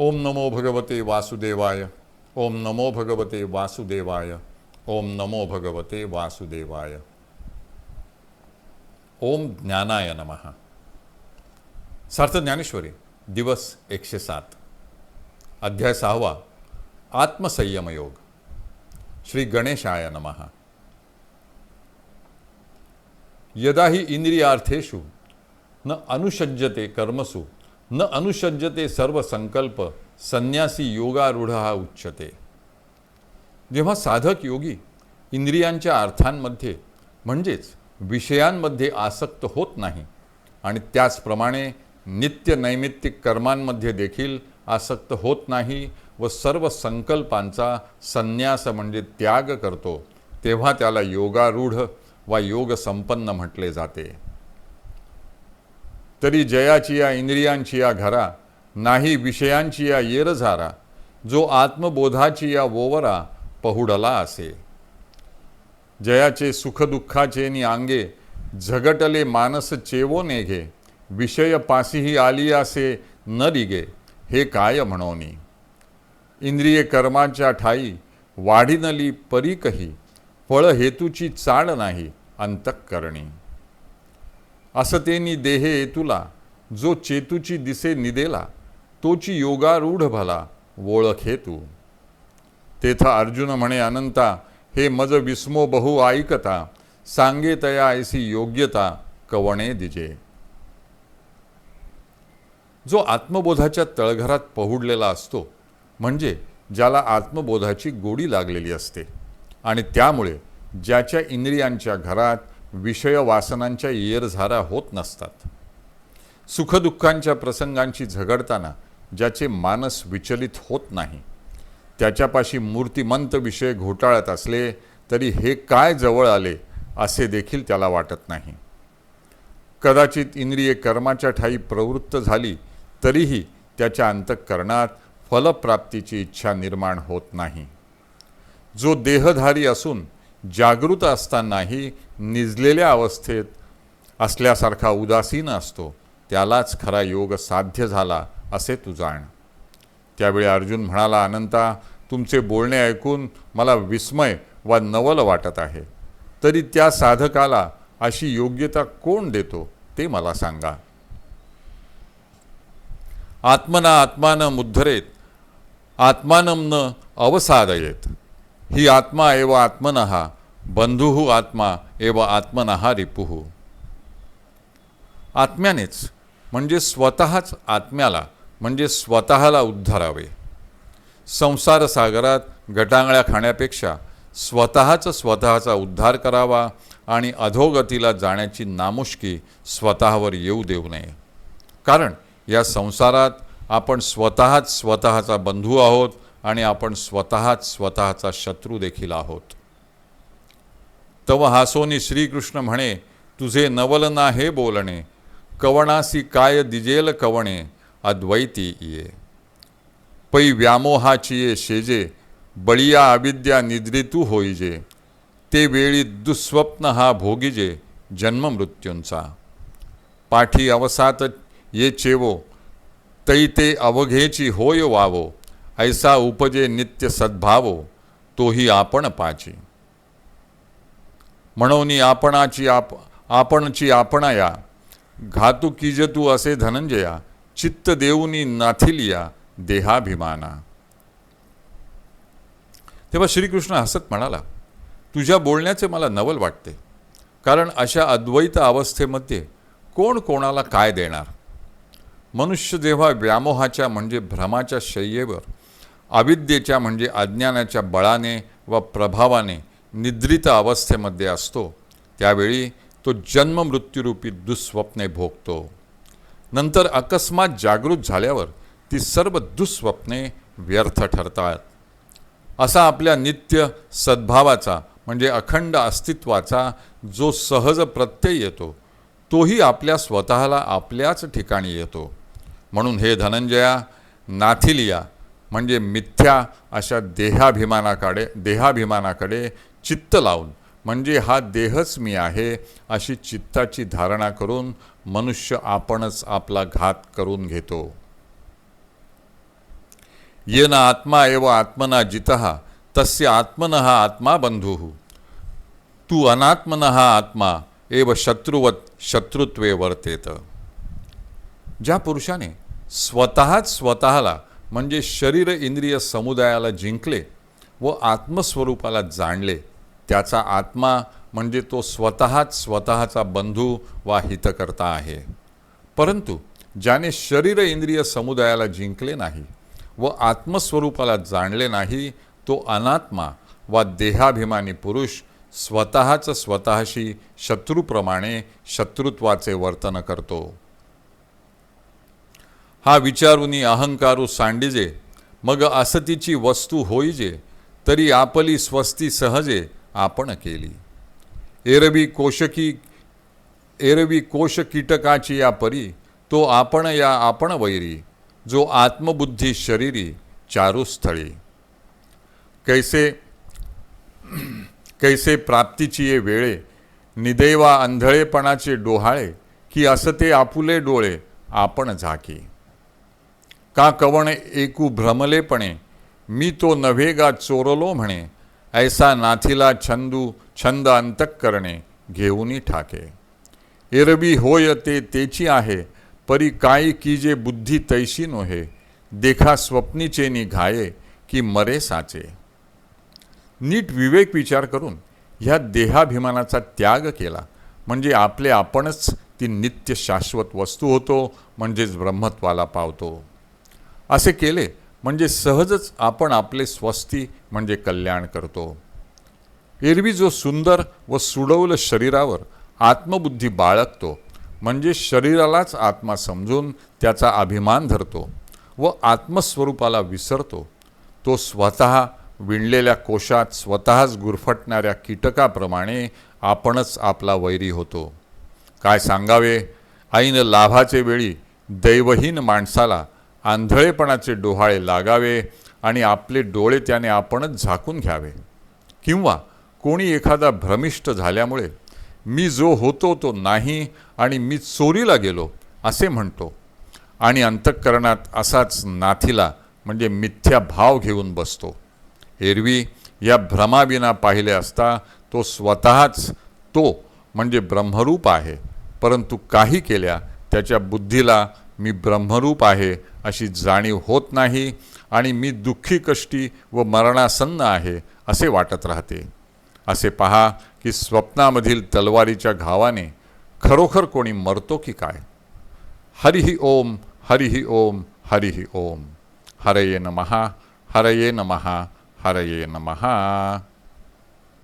ओम नमो भगवते वासुदेवाय। ओम नमो भगवते वासुदेवाय। ओम नमो भगवते वासुदेवाय। ओम ज्ञानाय नमः। सार्थ ज्ञानेश्वरी, दिवस एकशे सात। अध्याय सहावा, आत्मसंयमयोग। श्री गणेशाय नमः। यदा ही इंद्रियार्थेषु न अनुषज्यते कर्मसु न अनुषज्जते सर्व संकल्प संन्यासी योगारूढ हा उच्चते जेव्हा साधक योगी इंद्रियांच्या अर्थांमध्ये म्हणजेच विषयांमध्ये आसक्त होत नाही आणि त्याचप्रमाणे नित्य नैमित्तिक कर्मांमध्ये देखील आसक्त होत नाही व सर्व संकल्पांचा संन्यास म्हणजे त्याग करतो तेव्हा त्याला योगारूढ वा योग संपन्न म्हटले जाते. तरी जयाची या इंद्रियांची या घरा नाही विषयांची या येरझारा जो आत्मबोधाची या वोवरा पहुडला असे. जयाचे सुखदुःखाचे नि आंगे झगटले मानस चेवो नेघे विषय पासीही आली असे न रिगे हे काय म्हणोनी? इंद्रिये कर्माच्या ठाई वाढीनली परीकही फळ हेतूची चाड नाही अंतकरणी. असं तेनी देहे येतुला जो चेतूची दिसे निदेला तोची योगारूढ भला ओळख हेतू तेथा अर्जुन म्हणे अनंता हे मज विस्मो बहु ऐकता सांगे तया ऐसी योग्यता कवणे दिजे. जो आत्मबोधाच्या तळघरात पहुडलेला असतो म्हणजे ज्याला आत्मबोधाची गोडी लागलेली असते आणि त्यामुळे ज्याच्या इंद्रियांच्या घरात विषय वासनांच्या येरझारा होत नसतात. सुखदुःखांच्या प्रसंगांची झगडताना ज्याचे मानस विचलित होत नाही त्याच्यापाशी मूर्तिमंत विषय घोटाळत असले तरी हे काय जवळ आले असे देखील त्याला वाटत नाही. कदाचित इंद्रिये कर्माच्या ठाई प्रवृत्त झाली तरीही त्याच्या अंतःकरणात फलप्राप्तीची इच्छा निर्माण होत नाही. जो देहधारी असून जागृत असतानाही निजलेल्या अवस्थेत असल्यासारखा उदासीन असतो. त्यालाच खरा योग साध्य झाला असे तू जाण. त्यावेळी अर्जुन म्हणाला अनंता तुमचे बोलणे ऐकून मला विस्मय वा नवल वाटत आहे. तरी त्या साधकाला अशी योग्यता कोण देतो ते मला सांगा. आत्मना आत्मानं मुद्धरेत आत्मानं न अवसादयेत. ही आत्मा एव आत्मनः बंधुहू आत्मा एव आत्मनहा रिपुहू आत्म्यानेच म्हणजे स्वतःच आत्म्याला म्हणजे स्वतःला उद्धारावे. संसार सागरात गटांगळ्या खाण्यापेक्षा स्वतःच स्वतःचा उद्धार करावा आणि अधोगतीला जाण्याची नामुष्की स्वतःवर येऊ देऊ नये. कारण या संसारात आपण स्वतःच स्वतःचा बंधू आहोत आणि आपण स्वतःच स्वतःचा शत्रू देखील आहोत. तव हासोनी श्रीकृष्ण म्हणे तुझे नवल ना हे बोलणे कवणासी काय दिजेल कवणे अद्वैती ये पै व्यामोहाची ये शेजे बळिया अविद्या निद्रितू होईजे. ते वेळी दुःस्वप्न हा भोगिजे जन्ममृत्यूंचा पाठी अवसात ये चेवो तै ते अवघेची होय वावो. ऐसा उपजे नित्य सद्भावो तोही आपण पाची. म्हणून आपणाची आप आपणची आपणाया घातू किजतू असे धनंजया चित्त देऊनी नाथिलिया देहाभिमाना. तेव्हा श्रीकृष्ण हसत म्हणाला तुझ्या बोलण्याचे मला नवल वाटते कारण अशा अद्वैत अवस्थेमध्ये कोण कोणाला काय देणार? मनुष्य जेव्हा व्यामोहाच्या म्हणजे भ्रमाच्या शय्येवर अविद्येच्या म्हणजे अज्ञानाच्या बळाने व प्रभावाने निद्रित अवस्थेमध्ये असतो त्यावेळी तो जन्ममृत्यूरूपी दुःस्वप्ने भोगतो. नंतर अकस्मात जागृत झाल्यावर ती सर्व दुःस्वप्ने व्यर्थ ठरतात. असा आपल्या नित्य सद्भावाचा म्हणजे अखंड अस्तित्वाचा जो सहज प्रत्यय येतो तोही आपल्या स्वतःला आपल्याच ठिकाणी येतो. म्हणून हे धनंजया नाथिलिया म्हणजे मिथ्या अशा देहाभिमानाकडे देहाभिमानाकडे चित्त लावून म्हणजे हा देहच मी आहे अशी चित्ताची धारणा करून मनुष्य आपणच आपला घात करून घेतो. येन आत्मा एव आत्मना जितः तस्य आत्मनः आत्मा बंधुः। तू अनात्मन हा आत्मा एव शत्रुवत शत्रुत्वे वर्तेत। ज्या पुरुषाने स्वतःच स्वतःला म्हणजे शरीर इंद्रिय समुदायाला जिंकले व आत्मस्वरूपाला जाणले. त्याचा आत्मा म्हणजे तो स्वतःच स्वतःचा बंधू वा हितकर्ता आहे. परंतु ज्याने शरीर इंद्रिय समुदायाला जिंकले नाही व आत्मस्वरूपाला जाणले नाही तो अनात्मा वा देहाभिमानी पुरुष स्वतःच स्वतःशी शत्रूप्रमाणे शत्रुत्वाचे वर्तन करतो. हा विचारुनी अहंकारू सांडिजे मग असतीची वस्तू होईजे तरी आपली स्वस्ती सहजे आपण केली. एरवी कोशकी एरवी कोश कीटकाची या परी तो आपण या आपण वैरी जो आत्मबुद्धी शरीरी चारुस्थळी. कैसे कैसे प्राप्तीची ये वेळे निदैवा अंधळेपणाचे डोहाळे की असते आपुले डोळे आपण झाकी. का कवण एकू भ्रमलेपणे? मी तो नव्हेगा चोरलो म्हणे ऐसा नाथीला छंदू छंद अंतक करणे घेऊनी ठाके. एरबी होय ते तेची आहे परी काय की जे बुद्धी तैशी नोहे देखा स्वप्नीचे निघाये की मरे साचे. नीट विवेक विचार करून ह्या देहाभिमानाचा त्याग केला म्हणजे आपले आपणच ती नित्य शाश्वत वस्तू होतो म्हणजेच ब्रह्मत्वाला पावतो. असे केले म्हणजे सहजच आपण आपले स्वस्ती म्हणजे कल्याण करतो. एरवी जो सुंदर व सुडवल शरीरावर आत्मबुद्धी बाळगतो म्हणजे शरीरालाच आत्मा समजून त्याचा अभिमान धरतो व आत्मस्वरूपाला विसरतो तो स्वतः विणलेल्या कोशात स्वतःच गुरफटणाऱ्या कीटकाप्रमाणे आपणच आपला वैरी होतो. काय सांगावे? ऐन लाभाचे वेळी दैवहीन माणसाला आंधळेपणाचे डोहाळे लागावे आणि आपले डोळे त्याने आपणच झाकून घ्यावे. किंवा कोणी एखादा भ्रमिष्ट झाल्यामुळे मी जो होतो तो नाही आणि मी चोरीला गेलो असे म्हणतो. आणि अंतःकरणात असाच नाथीला म्हणजे मिथ्या भाव घेऊन बसतो. एरवी या भ्रमाविना पाहिले असता तो स्वतःच तो म्हणजे ब्रह्मरूप आहे. परंतु काही केल्या त्याच्या बुद्धीला मी ब्रह्मरूप आहे अशी जाणीव होत नाही आणि मी दुःखी कष्टी व मरणासन्न आहे असे वाटत राहते. असे पहा की स्वप्नामधील तलवारीच्या घावाने खरोखर कोणी मरतो की काय? हरिही ओम हरिही ओम हरिही ओम. हरये नमहा हरये नमहा हरये नमहा